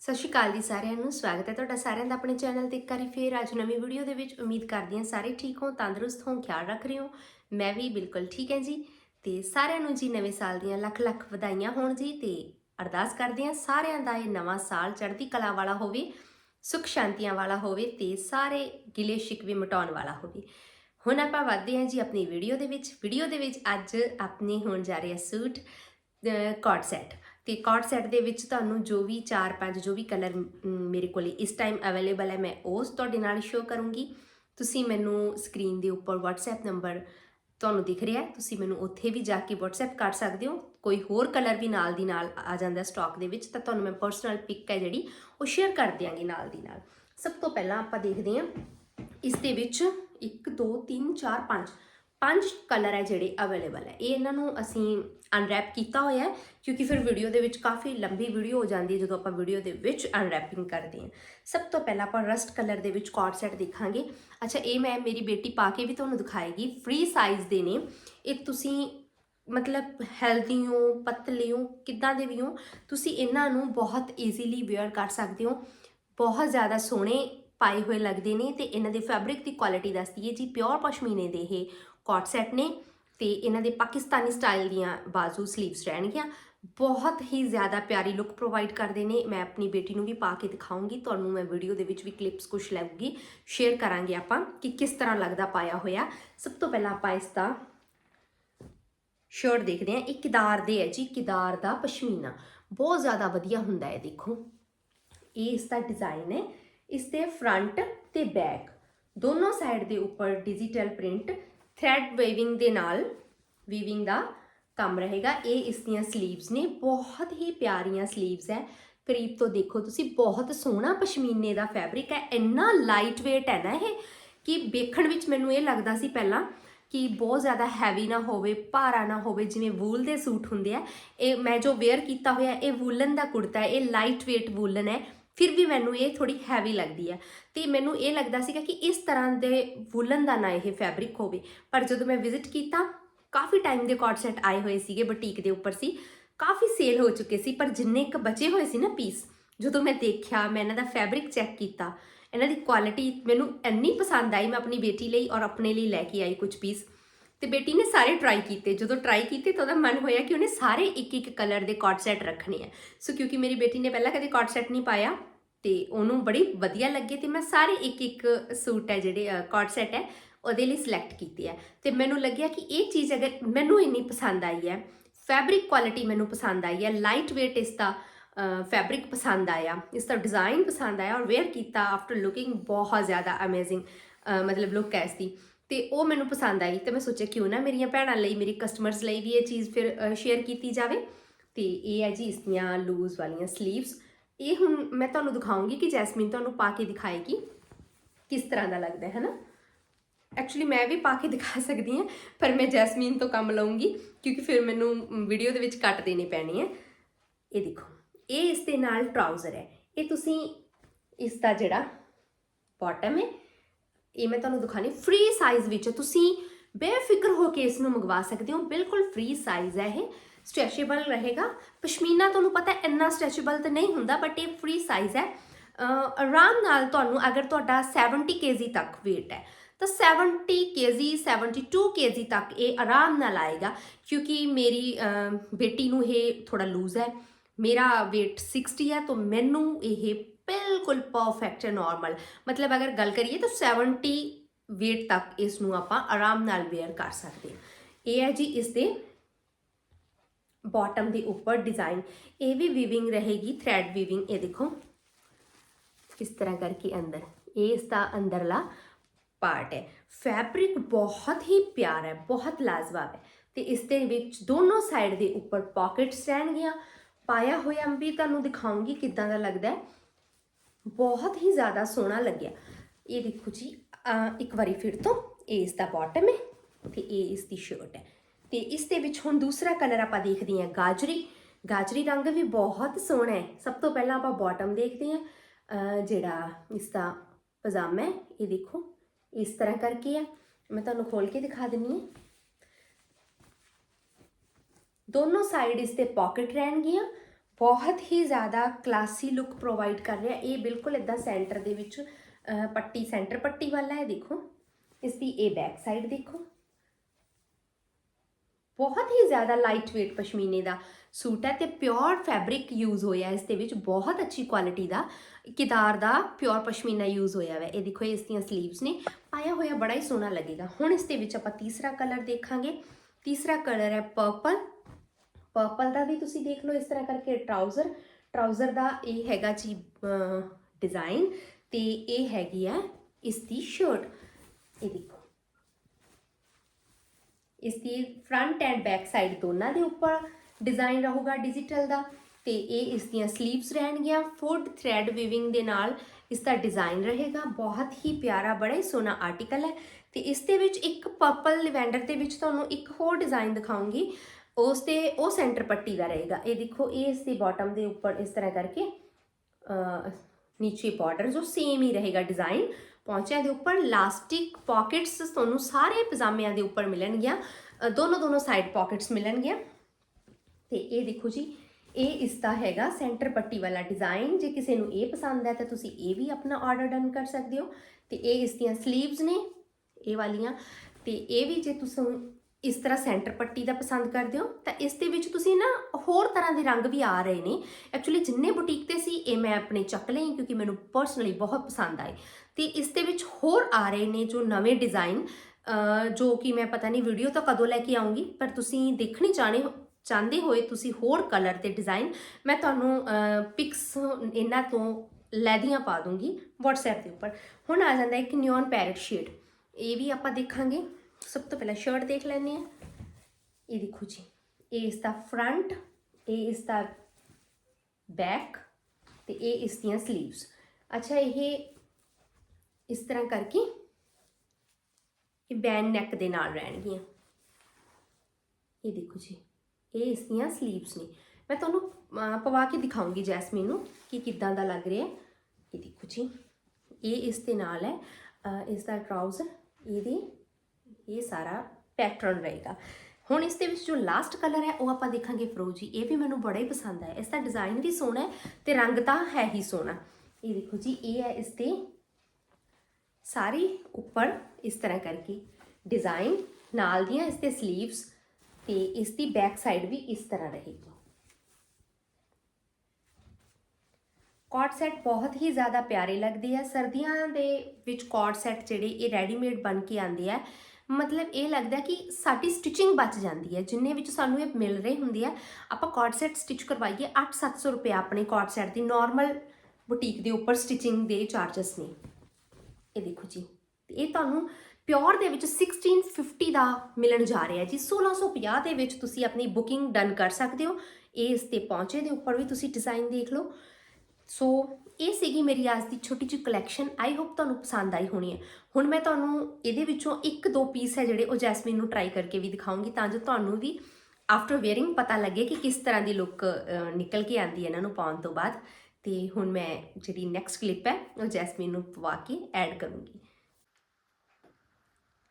ਸਤਿ ਸ਼੍ਰੀ ਅਕਾਲ ਜੀ ਸਾਰਿਆਂ ਨੂੰ, ਸਵਾਗਤ ਹੈ ਤੁਹਾਡਾ ਸਾਰਿਆਂ ਦਾ ਆਪਣੇ ਚੈਨਲ ਤੇ ਇੱਕ ਵਾਰੀ ਫੇਰ ਅੱਜ ਨਵੀਂ ਵੀਡੀਓ ਦੇ ਵਿੱਚ। ਉਮੀਦ ਕਰਦੀ ਹਾਂ ਸਾਰੇ ਠੀਕ ਹੋ ਤੰਦਰੁਸਤ ਹੋ ਖਿਆਲ ਰੱਖ ਰਹੇ ਹੋ। ਮੈਂ ਵੀ ਬਿਲਕੁਲ ਠੀਕ ਹਾਂ ਜੀ। ਤੇ ਸਾਰਿਆਂ ਨੂੰ ਜੀ ਨਵੇਂ ਸਾਲ ਦੀਆਂ ਲੱਖ ਲੱਖ ਵਧਾਈਆਂ ਹੋਣ ਜੀ ਤੇ ਅਰਦਾਸ ਕਰਦੇ ਹਾਂ ਸਾਰਿਆਂ ਦਾ ਇਹ ਨਵਾਂ ਸਾਲ ਚੜ੍ਹਦੀ ਕਲਾ ਵਾਲਾ ਹੋਵੇ, ਸੁਖ ਸ਼ਾਂਤੀਆਂ ਵਾਲਾ ਹੋਵੇ ਤੇ ਸਾਰੇ ਗਿਲੇ ਸ਼ਿਕਵੇ ਮਿਟਾਉਣ ਵਾਲਾ ਹੋਵੇ। ਹੁਣ ਆਪਾਂ ਵਧਦੇ ਹਾਂ ਜੀ ਆਪਣੀ ਵੀਡੀਓ ਦੇ ਵਿੱਚ। ਵੀਡੀਓ ਦੇ ਵਿੱਚ ਅੱਜ ਆਪਣੇ ਹੋਣ ਜਾ ਰਿਹਾ ਸੂਟ ਕਾਰਡ ਸੈਟ। ਤੇ ਕਾਰਡ ਸੈਟ ਦੇ ਵਿੱਚ ਤੁਹਾਨੂੰ ਜੋ ਵੀ 4-5 ਜੋ ਵੀ ਕਲਰ ਮੇਰੇ ਕੋਲ ਇਸ ਟਾਈਮ ਅਵੇਲੇਬਲ ਹੈ, ਮੈਂ ਉਸ ਤੁਹਾਡੇ ਨਾਲ ਸ਼ੋ ਕਰੂੰਗੀ। ਤੁਸੀਂ ਮੈਨੂੰ ਸਕਰੀਨ ਦੇ ਉੱਪਰ WhatsApp ਨੰਬਰ ਤੁਹਾਨੂੰ ਦਿਖ ਰਿਹਾ ਤੁਸੀਂ ਮੈਨੂੰ ਉੱਥੇ ਵੀ ਜਾ ਕੇ WhatsApp ਕਰ ਸਕਦੇ ਹੋ। ਕੋਈ ਹੋਰ ਕਲਰ ਵੀ ਨਾਲ ਦੀ ਨਾਲ ਆ ਜਾਂਦਾ ਸਟਾਕ ਦੇ ਵਿੱਚ, ਤਾਂ ਤੁਹਾਨੂੰ ਮੈਂ ਪਰਸਨਲ ਪਿਕ ਹੈ ਜਿਹੜੀ, ਉਹ ਸ਼ੇਅਰ ਕਰ ਦਿਆਂਗੀ ਨਾਲ ਦੀ ਨਾਲ। ਸਭ ਤੋਂ ਪਹਿਲਾਂ ਆਪਾਂ ਦੇਖਦੇ ਹਾਂ। ਇਸ ਦੇ ਵਿੱਚ 1 2 3 4 5 ਪੰਜ ਕਲਰ ਹੈ ਜਿਹੜੇ ਅਵੇਲੇਬਲ ਹੈ। ਇਹ ਇਹਨਾਂ ਨੂੰ ਅਸੀਂ ਅਨਰੈਪ ਕੀਤਾ ਹੋਇਆ ਹੈ, ਕਿਉਂਕਿ ਫਿਰ ਵੀਡੀਓ ਦੇ ਵਿੱਚ ਕਾਫੀ ਲੰਬੀ ਵੀਡੀਓ ਹੋ ਜਾਂਦੀ ਹੈ, ਜਦੋਂ ਆਪਾਂ ਵੀਡੀਓ ਦੇ ਵਿੱਚ ਅਨਰੈਪਿੰਗ ਕਰਦੇ ਹਾਂ। ਸਭ ਤੋਂ ਪਹਿਲਾਂ ਆਪਾਂ ਰਸਟ ਕਲਰ ਦੇ ਵਿੱਚ ਕਾਰਡ ਸੈਟ ਦੇਖਾਂਗੇ। ਅੱਛਾ, ਇਹ ਮੈਂ ਮੇਰੀ ਬੇਟੀ ਪਾ ਕੇ ਵੀ ਤੁਹਾਨੂੰ ਦਿਖਾਏਗੀ। ਫ੍ਰੀ ਸਾਈਜ਼ ਦੇ ਨੇ। ਇਹ ਤੁਸੀਂ ਮਤਲਬ ਹੈਲਦੀ ਹੋ, ਪਤਲੇ ਹੋ, ਕਿੱਦਾਂ ਦੇ ਵੀ ਹੋ, ਤੁਸੀਂ ਇਹਨਾਂ ਨੂੰ ਬਹੁਤ ਈਜ਼ੀਲੀ ਵੇਅਰ ਕਰ ਸਕਦੇ ਹੋ। ਬਹੁਤ ਜ਼ਿਆਦਾ ਸੋਹਣੇ ਪਾਏ ਹੋਏ ਲੱਗਦੇ ਨੇ ਤੇ ਇਹਨਾਂ ਦੇ ਫੈਬਰਿਕ ਦੀ ਕੁਆਲਿਟੀ ਦੱਸਦੀ ਹੈ ਜੀ ਪਿਓਰ ਪਸ਼ਮੀਨੇ ਦੇ ਇਹ ਕਾਟ ਸੈਟ ਨੇ ਤੇ ਇਹਨਾਂ ਦੇ ਪਾਕਿਸਤਾਨੀ ਸਟਾਈਲ ਦੀਆਂ ਬਾਜ਼ੂ ਸਲੀਵਸ ਰਹਿਣਗੀਆਂ। ਬਹੁਤ ਹੀ ਜ਼ਿਆਦਾ ਪਿਆਰੀ ਲੁੱਕ ਪ੍ਰੋਵਾਈਡ ਕਰਦੇ ਨੇ। ਮੈਂ ਆਪਣੀ ਬੇਟੀ ਨੂੰ ਵੀ ਪਾ ਕੇ ਦਿਖਾਉਂਗੀ। ਤੁਹਾਨੂੰ ਮੈਂ ਵੀਡੀਓ ਦੇ ਵਿੱਚ ਵੀ ਕਲਿੱਪਸ ਕੁਝ ਲਾਉਂਗੀ ਸ਼ੇਅਰ ਕਰਾਂਗੇ ਆਪਾਂ ਕਿ ਕਿਸ ਤਰ੍ਹਾਂ ਲੱਗਦਾ ਪਾਇਆ ਹੋਇਆ। ਸਭ ਤੋਂ ਪਹਿਲਾਂ ਆਪਾਂ ਇਸ ਦਾ ਸ਼ਰਟ ਦੇਖਦੇ ਹਾਂ। ਇਹ ਕਿਦਾਰ ਦੇ ਹੈ ਜੀ, ਕਿਦਾਰ ਦਾ ਪਸ਼ਮੀਨਾ। ਬਹੁਤ ਜ਼ਿਆਦਾ ਵਧੀਆ ਹੁੰਦਾ ਹੈ, ਦੇਖੋ। ਇਹ ਇਸ ਦਾ ਡਿਜ਼ਾਈਨ ਹੈ। ਇਸ ਦੇ ਫਰੰਟ ਤੇ ਬੈਕ ਦੋਨੋਂ ਸਾਈਡ ਦੇ ਉੱਪਰ ਡਿਜੀਟਲ ਪ੍ਰਿੰਟ ਥ੍ਰੈਡ ਵੇਵਿੰਗ ਦੇ ਨਾਲ ਵੀਵਿੰਗ ਦਾ ਕੰਮ ਰਹੇਗਾ। ਇਹ ਇਸ ਦੀਆਂ ਸਲੀਵਸ ਨੇ, ਬਹੁਤ ਹੀ ਪਿਆਰੀਆਂ ਸਲੀਵਸ ਹੈ। ਕਰੀਬ ਤੋਂ ਦੇਖੋ ਤੁਸੀਂ, ਬਹੁਤ ਸੋਹਣਾ ਪਸ਼ਮੀਨੇ ਦਾ ਫੈਬਰਿਕ ਹੈ। ਇੰਨਾ ਲਾਈਟ weight ਹੈ ਨਾ ਇਹ ਕਿ ਵੇਖਣ ਵਿੱਚ ਮੈਨੂੰ ਇਹ ਲੱਗਦਾ ਸੀ ਪਹਿਲਾਂ ਕਿ ਬਹੁਤ ਜ਼ਿਆਦਾ ਹੈਵੀ ਨਾ ਹੋਵੇ, ਭਾਰਾ ਨਾ ਹੋਵੇ, ਜਿਵੇਂ ਵੂਲ ਦੇ ਸੂਟ ਹੁੰਦੇ ਆ। ਇਹ ਮੈਂ ਜੋ ਵੇਅਰ ਕੀਤਾ ਹੋਇਆ, ਇਹ ਵੂਲਨ ਦਾ ਕੁੜਤਾ ਹੈ। ਇਹ ਲਾਈਟ weight ਵੂਲਨ ਹੈ। ਫਿਰ ਵੀ ਮੈਨੂੰ ਇਹ ਥੋੜੀ ਹੈਵੀ ਲੱਗਦੀ ਹੈ ਤੇ ਮੈਨੂੰ ਇਹ ਲੱਗਦਾ ਸੀਗਾ ਕਿ ਇਸ ਤਰ੍ਹਾਂ ਦੇ ਵੂਲਨ ਦਾ ਨਾ ਇਹ ਫੈਬਰਿਕ ਹੋਵੇ। ਪਰ ਜਦੋਂ ਮੈਂ ਵਿਜ਼ਿਟ ਕੀਤਾ, ਕਾਫੀ ਟਾਈਮ ਦੇ ਕਾਰਡ ਸੈਟ ਆਏ ਹੋਏ ਸੀਗੇ ਬੁਟੀਕ ਦੇ ਉੱਪਰ ਸੀ। ਕਾਫੀ ਸੇਲ ਹੋ ਚੁੱਕੇ ਸੀ, ਪਰ ਜਿੰਨੇ ਇੱਕ ਬਚੇ ਹੋਏ ਸੀ ਨਾ ਪੀਸ ਜਦੋਂ ਮੈਂ ਦੇਖਿਆ, ਮੈਂ ਇਹਨਾਂ ਦਾ ਫੈਬਰਿਕ ਚੈੱਕ ਕੀਤਾ, ਇਹਨਾਂ ਦੀ ਕੁਆਲਿਟੀ ਮੈਨੂੰ ਇੰਨੀ ਪਸੰਦ ਆਈ, ਮੈਂ ਆਪਣੀ ਬੇਟੀ ਲਈ ਔਰ ਆਪਣੇ ਲਈ ਲੈ ਕੇ ਆਈ ਕੁਝ ਪੀਸ ਤੇ ਬੇਟੀ ਨੇ ਸਾਰੇ ਟਰਾਈ ਕੀਤੇ। ਜਦੋਂ ਟਰਾਈ ਕੀਤੇ ਤਾਂ ਉਹਦਾ ਮਨ ਹੋਇਆ ਕਿ ਉਹਨੇ ਸਾਰੇ ਇੱਕ ਇੱਕ ਕਲਰ ਦੇ ਕਾਰਡ ਸੈਟ ਰੱਖਣੇ ਆ। ਸੋ ਕਿਉਂਕਿ ਮੇਰੀ ਬੇਟੀ ਨੇ ਪਹਿਲਾਂ ਕਦੇ ਕੋਟ ਸੈਟ ਨਹੀਂ ਪਾਇਆ ਤੇ ਉਹਨੂੰ ਬੜੀ ਵਧੀਆ ਲੱਗੇ ਤੇ ਮੈਂ ਸਾਰੇ ਇੱਕ ਇੱਕ ਸੂਟ ਹੈ ਜਿਹੜੇ ਕਾਰਡ ਸੈਟ ਹੈ, ਉਹਦੇ ਲਈ ਸਿਲੈਕਟ ਕੀਤੇ ਆ। ਤੇ ਮੈਨੂੰ ਲੱਗਿਆ ਕਿ ਇਹ ਚੀਜ਼ ਅਗਰ ਮੈਨੂੰ ਇੰਨੀ ਪਸੰਦ ਆਈ ਹੈ ਫੈਬਰਿਕ ਕੁਆਲਿਟੀ ਮੈਨੂੰ ਪਸੰਦ ਆਈ ਹੈ ਲਾਈਟ weight ਇਸ ਦਾ ਫੈਬਰਿਕ ਪਸੰਦ ਆਇਆ, ਇਸ ਦਾ ਡਿਜ਼ਾਈਨ ਪਸੰਦ ਆਇਆ ਔਰ ਵੇਅਰ ਕੀਤਾ ਆਫਟਰ ਲੁਕਿੰਗ ਬਹੁਤ ਜ਼ਿਆਦਾ ਅਮੇਜ਼ਿੰਗ ਮਤਲਬ ਲੁੱਕ ਹੈ ਇਸ ਦੀ। ਤੇ ਉਹ ਮੈਨੂੰ ਪਸੰਦ ਆਈ ਤੇ ਮੈਂ ਸੋਚਿਆ ਕਿਉਂ ਨਾ ਮੇਰੀਆਂ ਭੈਣਾਂ ਲਈ, ਮੇਰੀ ਕਸਟਮਰਸ ਲਈ ਵੀ ਇਹ ਚੀਜ਼ ਫਿਰ ਸ਼ੇਅਰ ਕੀਤੀ ਜਾਵੇ। ਤੇ ਇਹ ਹੈ ਜੀ ਇਸ ਦੀਆਂ ਲੂਜ਼ ਵਾਲੀਆਂ ਸਲੀਵਸ ਇਹ ਹੁਣ ਮੈਂ ਤੁਹਾਨੂੰ ਦਿਖਾਉਂਗੀ ਕਿ ਜੈਸਮੀਨ ਤੁਹਾਨੂੰ ਪਾ ਕੇ ਦਿਖਾਏਗੀ, ਕਿਸ ਤਰ੍ਹਾਂ ਦਾ ਲੱਗਦਾ ਹੈ ਨਾ ਐਕਚੁਅਲੀ ਮੈਂ ਵੀ ਪਾ ਕੇ ਦਿਖਾ ਸਕਦੀ ਹਾਂ, ਪਰ ਮੈਂ ਜੈਸਮੀਨ ਤੋਂ ਕੰਮ ਲਵਾਂਗੀ ਕਿਉਂਕਿ ਫਿਰ ਮੈਨੂੰ ਵੀਡੀਓ ਦੇ ਵਿੱਚ ਕੱਟ ਦੇਣੀ ਪੈਣੀ ਹੈ। ਇਹ ਦੇਖੋ, ਇਹ ਇਸ ਦੇ ਨਾਲ ਟਰਾਊਜ਼ਰ ਹੈ। ਇਹ ਤੁਸੀਂ ਇਸ ਦਾ ਜਿਹੜਾ ਬਾਟਮ ਹੈ, ਇਹ ਮੈਂ ਤੁਹਾਨੂੰ ਦਿਖਾਣੀ ਫ੍ਰੀ ਸਾਈਜ਼ ਵਿੱਚ ਤੁਸੀਂ ਬੇਫਿਕਰ ਹੋ ਕੇ ਇਸ ਨੂੰ ਮੰਗਵਾ ਸਕਦੇ ਹੋ। ਬਿਲਕੁਲ ਫ੍ਰੀ ਸਾਈਜ਼ ਹੈ ਇਹ। ਸਟ੍ਰੈਚੇਬਲ ਰਹੇਗਾ। ਪਸ਼ਮੀਨਾ ਤੁਹਾਨੂੰ ਪਤਾ ਇੰਨਾ ਸਟ੍ਰੈਚੇਬਲ ਤਾਂ ਨਹੀਂ ਹੁੰਦਾ ਬਟ ਇਹ ਫ੍ਰੀ ਸਾਈਜ਼ ਹੈ। ਆਰਾਮ ਨਾਲ ਤੁਹਾਨੂੰ ਅਗਰ ਤੁਹਾਡਾ 70 kg ਤੱਕ weight ਹੈ, ਤਾਂ 70 kg 72 kg ਤੱਕ ਇਹ ਆਰਾਮ ਨਾਲ ਆਏਗਾ, ਕਿਉਂਕਿ ਮੇਰੀ ਬੇਟੀ ਨੂੰ ਇਹ ਥੋੜਾ ਲੂਜ਼ ਹੈ। ਮੇਰਾ weight 60 ਹੈ, ਤਾਂ ਮੈਨੂੰ ਇਹ ਬਿਲਕੁਲ ਪਰਫੈਕਟ ਹੈ ਨਾਰਮਲ ਮਤਲਬ ਅਗਰ ਗੱਲ ਕਰੀਏ ਤਾਂ 70 weight ਤੱਕ ਇਸ ਨੂੰ ਆਪਾਂ ਆਰਾਮ ਨਾਲ ਵੇਅਰ ਕਰ ਸਕਦੇ ਹਾਂ। ਇਹ ਹੈ ਜੀ ਇਸ ਦੇ ਬਾਟਮ ਦੇ ਉੱਪਰ ਡਿਜ਼ਾਈਨ ਇਹ ਵੀ ਵੀਵਿੰਗ ਰਹੇਗੀ ਥ੍ਰੈਡ ਵੀਵਿੰਗ ਇਹ ਦੇਖੋ। ਕਿਸ ਤਰ੍ਹਾਂ ਕਰਕੇ ਅੰਦਰ। ਇਹ ਇਸ ਦਾ ਅੰਦਰਲਾ ਪਾਰਟ ਹੈ। ਫੈਬਰਿਕ ਬਹੁਤ ਹੀ ਪਿਆਰਾ ਹੈ, ਬਹੁਤ ਲਾਜਵਾਬ ਹੈ। ਤੇ ਇਸ ਦੇ ਵਿੱਚ ਦੋਨੋਂ ਸਾਈਡ ਦੇ ਉੱਪਰ ਪਾਕਟਸ ਰਹਿਣਗੀਆਂ। ਪਾਇਆ ਹੋਇਆ ਵੀ ਤੁਹਾਨੂੰ ਦਿਖਾਉਂਗੀ ਕਿੱਦਾਂ ਦਾ ਲੱਗਦਾ ਹੈ। ਬਹੁਤ ਹੀ ਜ਼ਿਆਦਾ ਸੋਹਣਾ ਲੱਗਿਆ। ਇਹ ਦੇਖੋ ਜੀ ਇੱਕ ਵਾਰੀ ਫਿਰ ਤੋਂ, ਇਹ ਇਸ ਦਾ ਬਾਟਮ ਹੈ ਤੇ ਇਹ ਇਸ ਦੀ ਸ਼ਰਟ ਹੈ। ਤੇ ਇਸ ਦੇ ਵਿੱਚ ਹੁਣ ਦੂਸਰਾ ਕਲਰ ਆਪਾਂ ਦੇਖਦੇ ਹਾਂ, ਗਾਜਰੀ। ਗਾਜਰੀ ਰੰਗ ਵੀ ਬਹੁਤ ਸੋਹਣਾ ਹੈ। ਸਭ ਤੋਂ ਪਹਿਲਾਂ ਆਪਾਂ ਬਾਟਮ ਦੇਖਦੇ ਹਾਂ। ਜਿਹੜਾ ਇਸ ਦਾ ਪਜਾਮਾ ਹੈ, ਇਹ ਦੇਖੋ, ਇਸ ਤਰ੍ਹਾਂ ਕਰਕੇ ਆ। ਮੈਂ ਤੁਹਾਨੂੰ ਖੋਲ ਕੇ ਦਿਖਾ ਦਿੰਨੀ ਹਾਂ। ਦੋਨੋਂ ਸਾਈਡ ਇਸ ਤੇ ਪਾਕਟ ਰਹਿਣਗੀਆਂ। ਬਹੁਤ ਹੀ ਜ਼ਿਆਦਾ ਕਲਾਸੀ ਲੁੱਕ ਪ੍ਰੋਵਾਈਡ ਕਰ ਰਿਹਾ। ਇਹ ਬਿਲਕੁਲ ਇਦਾਂ ਸੈਂਟਰ ਦੇ ਵਿੱਚ ਪੱਟੀ ਸੈਂਟਰ ਪੱਟੀ ਵਾਲਾ ਹੈ, ਦੇਖੋ। ਇਸ ਦੀ ਇਹ ਬੈਕ ਸਾਈਡ ਦੇਖੋ। ਬਹੁਤ ਹੀ ਜ਼ਿਆਦਾ ਲਾਈਟ weight ਪਸ਼ਮੀਨੇ ਦਾ ਸੂਟ ਹੈ ਤੇ ਪਿਓਰ ਫੈਬਰਿਕ ਯੂਜ਼ ਹੋਇਆ ਇਸ ਦੇ ਵਿੱਚ ਬਹੁਤ ਅੱਛੀ ਕੁਆਲਿਟੀ ਦਾ ਕਿਦਾਰ ਦਾ ਪਿਓਰ ਪਸ਼ਮੀਨਾ ਯੂਜ਼ ਹੋਇਆ ਹੈ ਇਹ ਦੇਖੋ, ਇਸ ਦੀਆਂ ਸਲੀਵਸ ਨੇ। ਪਾਇਆ ਹੋਇਆ ਬੜਾ ਹੀ ਸੋਹਣਾ ਲੱਗੇਗਾ। ਹੁਣ ਇਸ ਦੇ ਵਿੱਚ ਆਪਾਂ ਤੀਸਰਾ ਕਲਰ ਦੇਖਾਂਗੇ। ਤੀਸਰਾ ਕਲਰ ਹੈ ਪਰਪਲ ਪਰਪਲ ਦਾ ਵੀ ਤੁਸੀਂ ਦੇਖ ਲਓ ਇਸ ਤਰ੍ਹਾਂ ਕਰਕੇ ਟਰਾਊਜ਼ਰ ਟਰਾਊਜ਼ਰ ਦਾ ਇਹ ਹੈਗਾ ਜੀ ਡਿਜ਼ਾਈਨ ਤੇ ਇਹ ਹੈਗੀ ਹੈ ਇਸ ਦੀ ਸ਼ਰਟ ਇਹ ਦੇਖੋ। ਇਸ ਦੀ ਫਰੰਟ ਐਂਡ ਬੈਕ ਸਾਈਡ ਦੋਨਾਂ ਦੇ ਉੱਪਰ ਡਿਜ਼ਾਈਨ ਰਹੂਗਾ ਡਿਜੀਟਲ ਦਾ ਤੇ ਇਹ ਇਸ ਦੀਆਂ ਸਲੀਵਸ ਰਹਿਣਗੀਆਂ। ਫੁੱਡ ਥ੍ਰੈਡ ਵੀਵਿੰਗ ਦੇ ਨਾਲ ਇਸ ਦਾ ਡਿਜ਼ਾਈਨ ਰਹੇਗਾ। ਬਹੁਤ ਹੀ ਪਿਆਰਾ, ਬੜਾ ਹੀ ਸੋਹਣਾ ਆਰਟੀਕਲ ਹੈ। ਤੇ ਇਸ ਦੇ ਵਿੱਚ ਇੱਕ ਪਰਪਲ ਲਿਵੈਂਡਰ ਦੇ ਵਿੱਚ ਤੁਹਾਨੂੰ ਇੱਕ ਹੋਰ ਡਿਜ਼ਾਈਨ ਦਿਖਾਉਂਗੀ। ਉਸ ਤੇ ਉਹ ਸੈਂਟਰ ਪੱਟੀ ਦਾ ਰਹੇਗਾ। ਇਹ ਦੇਖੋ, ਇਹ ਇਸ ਦੀ ਬਾਟਮ ਦੇ ਉੱਪਰ ਇਸ ਤਰ੍ਹਾਂ ਕਰਕੇ ਨੀਚੇ ਬਾਰਡਰ ਜੋ ਸੇਮ ਹੀ ਰਹੇਗਾ ਡਿਜ਼ਾਈਨ ਪੌਂਚਿਆਂ ਦੇ ਉੱਪਰ ਲਾਸਟਿਕ ਪਾਕਟਸ ਤੁਹਾਨੂੰ ਸਾਰੇ ਪਜਾਮਿਆਂ ਦੇ ਉੱਪਰ ਮਿਲਣਗੀਆਂ। ਦੋਨੋਂ ਦੋਨੋਂ ਸਾਈਡ ਪਾਕਟਸ ਮਿਲਣਗੀਆਂ। ਤੇ ਇਹ ਦੇਖੋ ਜੀ, ਇਹ ਇਸ ਦਾ ਹੈਗਾ ਸੈਂਟਰ ਪੱਟੀ ਵਾਲਾ ਡਿਜ਼ਾਈਨ ਜੇ ਕਿਸੇ ਨੂੰ ਇਹ ਪਸੰਦ ਹੈ ਤਾਂ ਤੁਸੀਂ ਇਹ ਵੀ ਆਪਣਾ ਆਰਡਰ ਡਨ ਕਰ ਸਕਦੇ ਹੋ। ਤੇ ਇਹ ਇਸ ਦੀਆਂ ਸਲੀਵਸ ਨੇ, ਇਹ ਵਾਲੀਆਂ। ਤੇ ਇਹ ਵੀ ਜੇ ਤੁਸੀਂ ਇਸ ਤਰ੍ਹਾਂ ਸੈਂਟਰ ਪੱਟੀ ਦਾ ਪਸੰਦ ਕਰਦੇ ਹੋ? ਤਾਂ ਇਸ ਦੇ ਵਿੱਚ ਤੁਸੀਂ ਨਾ ਹੋਰ ਤਰ੍ਹਾਂ ਦੇ ਰੰਗ ਵੀ ਆ ਰਹੇ ਨੇ। ਐਕਚੁਅਲੀ ਜਿੰਨੇ ਬੁਟੀਕ ਤੇ ਸੀ, ਇਹ ਮੈਂ ਆਪਣੇ ਚੱਕ ਲਈ ਕਿਉਂਕਿ ਮੈਨੂੰ ਪਰਸਨਲੀ ਬਹੁਤ ਪਸੰਦ ਆਏ। ਤੇ ਇਸ ਦੇ ਵਿੱਚ ਹੋਰ ਆ ਰਹੇ ਨੇ ਜੋ ਨਵੇਂ ਡਿਜ਼ਾਈਨ ਜੋ ਕਿ ਮੈਂ ਪਤਾ ਨਹੀਂ ਵੀਡੀਓ ਤਾਂ ਕਦੋਂ ਲੈ ਕੇ ਆਉਂਗੀ ਪਰ ਤੁਸੀਂ ਦੇਖਣੀ ਚਾਹਣੇ ਚਾਹੁੰਦੇ ਹੋਏ ਤੁਸੀਂ ਹੋਰ ਕਲਰ ਤੇ ਡਿਜ਼ਾਈਨ ਮੈਂ ਤੁਹਾਨੂੰ ਪਿਕਸ ਇਹਨਾਂ ਤੋਂ ਲੈਦੀਆਂ ਪਾ ਦੂੰਗੀ WhatsApp ਦੇ ਉੱਪਰ। ਹੁਣ ਆ ਜਾਂਦਾ ਇੱਕ ਨਿਓਨ ਪੈਰਟ ਸ਼ੇਡ ਇਹ ਵੀ ਆਪਾਂ ਦੇਖਾਂਗੇ। ਸਭ ਤੋਂ ਪਹਿਲਾਂ ਸ਼ਰਟ ਦੇਖ ਲੈਂਦੇ ਆ ਇਹ ਦੇਖੋ ਜੀ, ਇਹ ਇਸ ਦਾ ਫਰੰਟ ਇਹ ਇਸ ਦਾ ਬੈਕ ਤੇ ਇਹ ਇਸ ਦੀਆਂ ਸਲੀਵਸ ਅੱਛਾ, ਇਹ ਇਸ ਤਰ੍ਹਾਂ ਕਰਕੇ ਇਹ ਬੈਨ ਨੈਕ ਦੇ ਨਾਲ ਰਹਿਣਗੀਆਂ। ਇਹ ਦੇਖੋ ਜੀ, ਇਹ ਇਸ ਦੀਆਂ ਸਲੀਵਸ ਨੇ। ਮੈਂ ਤੁਹਾਨੂੰ ਪਵਾ ਕੇ ਦਿਖਾਉਂਗੀ ਜੈਸਮੀਨ ਨੂੰ ਕਿ ਕਿੱਦਾਂ ਦਾ ਲੱਗ ਰਿਹਾ। ਹੈ ਇਹ ਦੇਖੋ ਜੀ, ਇਹ ਇਸ ਦੇ ਨਾਲ ਹੈ। ਇਸ ਦਾ ਟਰਾਊਜ਼ਰ ਇਹਦੀ ਇਹ ਸਾਰਾ ਪੈਟਰਨ ਰਹੇਗਾ। ਹੁਣ ਇਸ ਦੇ ਵਿੱਚ ਜੋ ਲਾਸਟ ਕਲਰ ਹੈ, ਉਹ ਆਪਾਂ ਦੇਖਾਂਗੇ ਫਰੋਜੀ। ਇਹ ਵੀ ਮੈਨੂੰ ਬੜਾ ਹੀ ਪਸੰਦ ਹੈ ਇਸ ਦਾ ਡਿਜ਼ਾਈਨ ਵੀ ਸੋਹਣਾ ਹੈ ਤੇ ਰੰਗ ਤਾਂ ਹੈ ਹੀ ਸੋਹਣਾ। ਇਹ ਦੇਖੋ ਜੀ, ਇਹ ਹੈ ਇਸ ਦੇ ਸਾਰੀ ਉੱਪਰ ਇਸ ਤਰ੍ਹਾਂ ਕਰਕੇ ਡਿਜ਼ਾਈਨ ਨਾਲ ਦੀਆਂ ਇਸ ਦੇ ਸਲੀਵਸ ਤੇ ਇਸ ਦੀ ਬੈਕ ਸਾਈਡ ਵੀ ਇਸ ਤਰ੍ਹਾਂ ਰਹੇਗੀ। ਕੋਟ ਸੈਟ ਬਹੁਤ ਹੀ ਜ਼ਿਆਦਾ ਪਿਆਰੇ ਲੱਗਦੇ ਆ। ਸਰਦੀਆਂ ਦੇ ਵਿੱਚ ਕੋਟ ਸੈਟ ਜਿਹੜੇ, ਇਹ ਰੈਡੀਮੇਡ ਬਣ ਕੇ ਆਉਂਦੇ ਆ। ਮਤਲਬ ਇਹ ਲੱਗਦਾ ਕਿ ਸਾਡੀ ਸਟਿਚਿੰਗ ਬਚ ਜਾਂਦੀ ਹੈ, ਜਿੰਨੇ ਵਿੱਚ ਸਾਨੂੰ ਇਹ ਮਿਲ ਰਹੇ ਹੁੰਦੇ ਹੈ ਆਪਾਂ ਕੋਟ ਸੈਟ ਸਟਿਚ ਕਰਵਾਈਏ 8-700 ਰੁਪਏ ਆਪਣੇ ਕੋਟ ਸੈਟ ਦੀ ਨਾਰਮਲ ਬੁਟੀਕ ਦੇ ਉੱਪਰ ਸਟਿਚਿੰਗ ਦੇ ਚਾਰजेस ਨੇ। ਇਹ ਦੇਖੋ ਜੀ ਇਹ ਤੁਹਾਨੂੰ ਪਿਓਰ ਦੇ ਵਿੱਚ 1650 ਦਾ ਮਿਲਣ ਜਾ ਰਿਹਾ ਜੀ। 1650 ਦੇ ਵਿੱਚ ਤੁਸੀਂ ਆਪਣੀ ਬੁਕਿੰਗ ਡਨ ਕਰ ਸਕਦੇ ਹੋ। ਇਹ ਇਸ ਤੇ ਪਹੁੰਚੇ ਦੇ ਉੱਪਰ ਵੀ ਤੁਸੀਂ ਡਿਜ਼ਾਈਨ ਦੇਖ ਲਓ। ਸੋ ਇਹ ਸੀਗੀ ਮੇਰੀ ਅੱਜ ਦੀ ਛੋਟੀ ਜਿਹੀ ਕਲੈਕਸ਼ਨ ਆਈ ਹੋਪ ਤੁਹਾਨੂੰ ਪਸੰਦ ਆਈ ਹੋਣੀ ਹੈ। ਹੁਣ ਮੈਂ ਤੁਹਾਨੂੰ ਇਹਦੇ ਵਿੱਚੋਂ ਇੱਕ ਦੋ ਪੀਸ ਹੈ ਜਿਹੜੇ ਉਹ ਜੈਸਮੀਨ ਨੂੰ ਟਰਾਈ ਕਰਕੇ ਵੀ ਦਿਖਾਉਂਗੀ ਤਾਂ ਜੋ ਤੁਹਾਨੂੰ ਵੀ ਆਫਟਰ ਵੇਅਰਿੰਗ ਪਤਾ ਲੱਗੇ ਕਿ ਕਿਸ ਤਰ੍ਹਾਂ ਦੀ ਲੁੱਕ ਨਿਕਲ ਕੇ ਆਂਦੀ ਹੈ ਇਹਨਾਂ ਨੂੰ ਪਾਉਣ ਤੋਂ ਬਾਅਦ। ਤੇ ਹੁਣ ਮੈਂ ਜਿਹੜੀ ਨੈਕਸਟ ਕਲਿੱਪ ਹੈ, ਉਹ ਜੈਸਮੀਨ ਨੂੰ ਪਵਾ ਕੇ ਐਡ ਕਰੂੰਗੀ।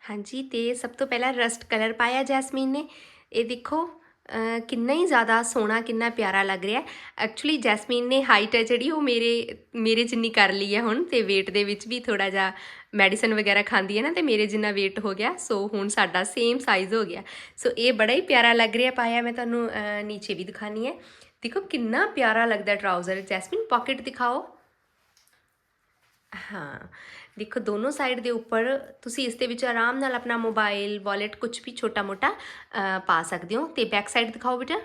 ਹਾਂਜੀ, ਤੇ ਸਭ ਤੋਂ ਪਹਿਲਾਂ ਰਸਟ ਕਲਰ ਪਾਇਆ ਜੈਸਮੀਨ ਨੇ। ਇਹ ਦੇਖੋ ਕਿੰਨਾ ਹੀ ਜ਼ਿਆਦਾ ਸੋਹਣਾ, ਕਿੰਨਾ ਪਿਆਰਾ ਲੱਗ ਰਿਹਾ। ਐਕਚੁਅਲੀ ਜੈਸਮੀਨ ਨੇ ਹਾਈਟ ਹੈ ਜਿਹੜੀ ਉਹ ਮੇਰੇ ਮੇਰੇ ਜਿੰਨੀ ਕਰ ਲਈ ਹੈ ਹੁਣ ਤੇ weight ਦੇ ਵਿੱਚ ਵੀ ਥੋੜਾ ਜਿਹਾ ਮੈਡੀਸਨ ਵਗੈਰਾ ਖਾਂਦੀ ਹੈ ਨਾ ਤੇ ਮੇਰੇ ਜਿੰਨਾ weight ਹੋ ਗਿਆ ਸੋ ਹੁਣ ਸਾਡਾ ਸੇਮ ਸਾਈਜ਼ ਹੋ ਗਿਆ। ਸੋ ਇਹ ਬੜਾ ਹੀ ਪਿਆਰਾ ਲੱਗ ਰਿਹਾ ਪਾਇਆ, ਮੈਂ ਤੁਹਾਨੂੰ ਨੀਚੇ ਵੀ ਦਿਖਾਣੀ ਹੈ। ਦੇਖੋ ਕਿੰਨਾ ਪਿਆਰਾ ਲੱਗਦਾ ਟਰਾਊਜ਼ਰ ਜੈਸਮੀਨ ਪਾਕਟ ਦਿਖਾਓ। ਹਾਂ। ਦੇਖੋ ਦੋਨੋਂ ਸਾਈਡ ਦੇ ਉੱਪਰ ਤੁਸੀਂ ਇਸ ਦੇ ਵਿੱਚ ਆਰਾਮ ਨਾਲ ਆਪਣਾ ਮੋਬਾਈਲ ਵਾਲਟ ਕੁਝ ਵੀ ਛੋਟਾ ਮੋਟਾ ਪਾ ਸਕਦੇ ਹੋ। ਤੇ ਬੈਕ ਸਾਈਡ ਦਿਖਾਓ ਬੇਟਾ।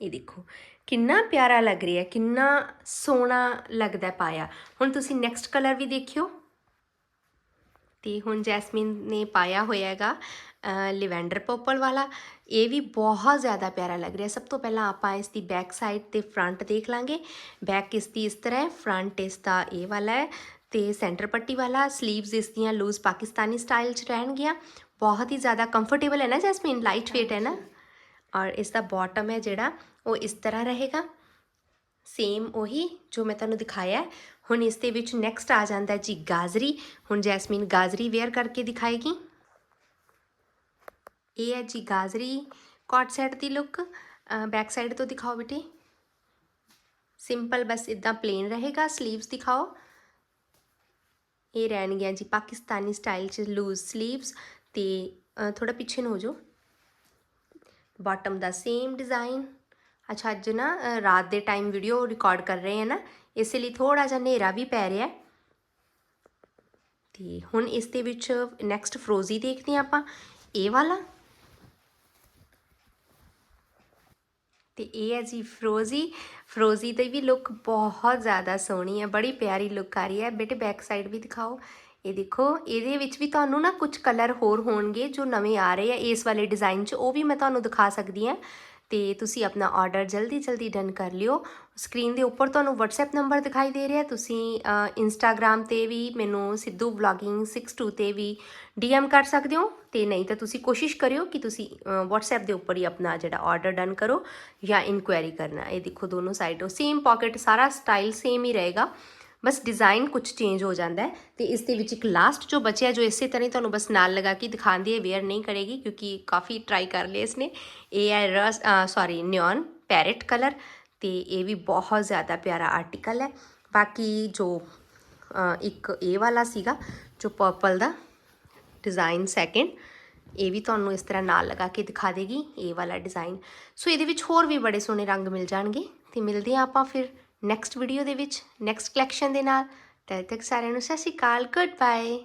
ਇਹ ਦੇਖੋ, ਕਿੰਨਾ ਪਿਆਰਾ ਲੱਗ ਰਿਹਾ, ਕਿੰਨਾ ਸੋਹਣਾ ਲੱਗਦਾ ਪਾਇਆ। ਹੁਣ ਤੁਸੀਂ ਨੈਕਸਟ ਕਲਰ ਵੀ ਦੇਖਿਓ। ਤੇ ਹੁਣ ਜੈਸਮੀਨ ਨੇ ਪਾਇਆ ਹੋਇਆ ਹੈਗਾ ਲਿਵੈਂਡਰ ਪਰਪਲ ਵਾਲਾ। ਇਹ ਵੀ ਬਹੁਤ ਜ਼ਿਆਦਾ ਪਿਆਰਾ ਲੱਗ ਰਿਹਾ। ਸਭ ਤੋਂ ਪਹਿਲਾਂ ਆਪਾਂ ਇਸ ਦੀ ਬੈਕ ਸਾਈਡ ਤੇ ਫਰੰਟ ਦੇਖ ਲਾਂਗੇ। ਬੈਕ ਇਸ ਦੀ ਇਸ ਤਰ੍ਹਾਂ ਹੈ। ਫਰੰਟ ਇਸ ਦਾ ਇਹ ਵਾਲਾ ਹੈ ਤੇ ਸੈਂਟਰ ਪੱਟੀ ਵਾਲਾ। ਸਲੀਵਸ ਇਸ ਦੀਆਂ ਲੂਜ਼ ਪਾਕਿਸਤਾਨੀ ਸਟਾਈਲ 'ਚ ਰਹਿਣਗੀਆਂ। ਬਹੁਤ ਹੀ ਜ਼ਿਆਦਾ ਕੰਫਰਟੇਬਲ ਹੈ ਨਾ ਜੈਸਮੀਨ? ਲਾਈਟ weight ਹੈ ਨਾ? ਔਰ ਇਸ ਦਾ ਬਾਟਮ ਹੈ ਜਿਹੜਾ, ਉਹ ਇਸ ਤਰ੍ਹਾਂ ਰਹੇਗਾ। ਸੇਮ ਉਹੀ ਜੋ ਮੈਂ ਤੁਹਾਨੂੰ ਦਿਖਾਇਆ ਹੁਣ ਇਸ ਦੇ ਵਿੱਚ ਨੈਕਸਟ ਆ ਜਾਂਦਾ ਜੀ ਗਾਜ਼ਰੀ। ਹੁਣ ਜੈਸਮੀਨ ਗਾਜ਼ਰੀ ਵੇਅਰ ਕਰਕੇ ਦਿਖਾਏਗੀ। ਇਹ ਹੈ ਜੀ ਗਾਜ਼ਰੀ ਕੋਟ ਸੈਟ ਦੀ ਲੁੱਕ ਬੈਕ ਸਾਈਡ ਤੋਂ ਦਿਖਾਓ ਬੇਟੇ। ਸਿੰਪਲ ਬਸ ਇਦਾਂ ਪਲੇਨ ਰਹੇਗਾ 슬ੀਵਸ ਦਿਖਾਓ। ਇਹ ਰਹਿਣਗੀਆਂ ਜੀ ਪਾਕਿਸਤਾਨੀ ਸਟਾਈਲ ਚ ਲੂਜ਼ 슬ੀਵਸ ਤੇ ਥੋੜਾ ਪਿੱਛੇ ਨੂੰ ਹੋ ਜਾਓ। ਬਾਟਮ ਦਾ ਸੇਮ ਡਿਜ਼ਾਈਨ ਅੱਛਾ, ਅੱਜ ਨਾ ਰਾਤ ਦੇ ਟਾਈਮ ਵੀਡੀਓ ਰਿਕਾਰਡ ਕਰ ਰਹੇ ਹਾਂ ਨਾ, ਇਸੇ ਲਈ ਥੋੜਾ ਜਿਹਾ ਹਨੇਰਾ ਵੀ ਪੈ ਰਿਹਾ। ਹੈ ਤੇ ਹੁਣ ਇਸ ਦੇ ਵਿੱਚ ਨੈਕਸਟ ਫਰੋਜ਼ੀ ਦੇਖਦੇ ਹਾਂ ਆਪਾਂ। ਇਹ ਵਾਲਾ ਤੇ ਇਹ ਹੈ ਜੀ ਫਰੋਜ਼ੀ ਫਰੋਜ਼ੀ ਦੀ ਵੀ ਲੁੱਕ ਬਹੁਤ ਜ਼ਿਆਦਾ ਸੋਹਣੀ ਹੈ ਬੜੀ ਪਿਆਰੀ ਲੁੱਕ ਆ ਰਹੀ ਹੈ। ਬੇਟੇ ਬੈਕ ਸਾਈਡ ਵੀ ਦਿਖਾਓ। ਇਹ ਦੇਖੋ, ਇਹਦੇ ਵਿੱਚ ਵੀ ਤੁਹਾਨੂੰ ਨਾ ਕੁਝ ਕਲਰ ਹੋਰ ਹੋਣਗੇ ਜੋ ਨਵੇਂ ਆ ਰਹੇ ਆ। ਇਸ ਵਾਲੇ ਡਿਜ਼ਾਈਨ 'ਚ ਉਹ ਵੀ ਮੈਂ ਤੁਹਾਨੂੰ ਦਿਖਾ ਸਕਦੀ ਹਾਂ। ਤੇ ਤੁਸੀਂ ਆਪਣਾ ਆਰਡਰ ਜਲਦੀ ਜਲਦੀ ਡਨ ਕਰ ਲਿਓ। ਸਕਰੀਨ ਦੇ ਉੱਪਰ ਤੁਹਾਨੂੰ WhatsApp ਨੰਬਰ ਦਿਖਾਈ ਦੇ ਰਿਹਾ। ਤੁਸੀਂ ਇੰਸਟਾਗ੍ਰam ਤੇ ਵੀ ਮੈਨੂੰ ਸਿੱਧੂ ਵਲੌਗਿੰਗ 62 ਤੇ ਵੀ DM ਕਰ ਸਕਦੇ ਹੋ। ਤੇ ਨਹੀਂ ਤਾਂ ਤੁਸੀਂ ਕੋਸ਼ਿਸ਼ ਕਰਿਓ ਕਿ ਤੁਸੀਂ ਅ, WhatsApp ਦੇ ਉੱਪਰ ਹੀ ਆਪਣਾ ਜਿਹੜਾ ਆਰਡਰ ਡਨ ਕਰੋ ਜਾਂ ਇਨਕੁਆਇਰੀ ਕਰਨਾ। ਇਹ ਦੇਖੋ ਦੋਨੋਂ ਸਾਈਡੋਂ ਸੇਮ ਪਾਕਟ ਸਾਰਾ ਸਟਾਈਲ ਸੇਮ ਹੀ ਰਹੇਗਾ। ਬਸ ਡਿਜ਼ਾਈਨ ਕੁਝ ਚੇਂਜ ਹੋ ਜਾਂਦਾ ਹੈ ਤੇ ਇਸ ਦੇ ਵਿੱਚ ਇੱਕ ਲਾਸਟ ਜੋ ਬਚਿਆ, ਜੋ ਇਸੇ ਤਰ੍ਹਾਂ ਹੀ ਤੁਹਾਨੂੰ ਬਸ ਨਾਲ ਲਗਾ ਕੇ ਦਿਖਾਉਂਦੀ ਹੈ ਵੇਅਰ ਨਹੀਂ ਕਰੇਗੀ ਕਿਉਂਕਿ ਕਾਫੀ ਟਰਾਈ ਕਰ ਲਿਆ ਇਸਨੇ। ਇਹ ਹੈ ਰਸ ਸੌਰੀ ਨਿਓਨ ਪੈਰਟ ਕਲਰ ਤੇ ਇਹ ਵੀ ਬਹੁਤ ਜ਼ਿਆਦਾ ਪਿਆਰਾ ਆਰਟੀਕਲ ਹੈ। ਬਾਕੀ ਜੋ ਇੱਕ ਇਹ ਵਾਲਾ ਸੀਗਾ, ਜੋ ਪਰਪਲ ਦਾ ਡਿਜ਼ਾਈਨ ਸੈਕਿੰਡ ਇਹ ਵੀ ਤੁਹਾਨੂੰ ਇਸ ਤਰ੍ਹਾਂ ਨਾਲ ਲਗਾ ਕੇ ਦਿਖਾ ਦੇਗੀ, ਇਹ ਵਾਲਾ ਡਿਜ਼ਾਈਨ ਸੋ ਇਹਦੇ ਵਿੱਚ ਹੋਰ ਵੀ ਬੜੇ ਸੋਹਣੇ ਰੰਗ ਮਿਲ ਜਾਣਗੇ ਤੇ ਮਿਲਦੇ ਹਾਂ ਆਪਾਂ ਫਿਰ ਨੈਕਸਟ ਵੀਡੀਓ ਦੇ ਵਿੱਚ ਨੈਕਸਟ ਕਲੈਕਸ਼ਨ ਦੇ ਨਾਲ। ਤਦ ਤੱਕ ਸਾਰਿਆਂ ਨੂੰ ਸਤਿ ਸ਼੍ਰੀ ਅਕਾਲ ਗੁੱਡ ਬਾਏ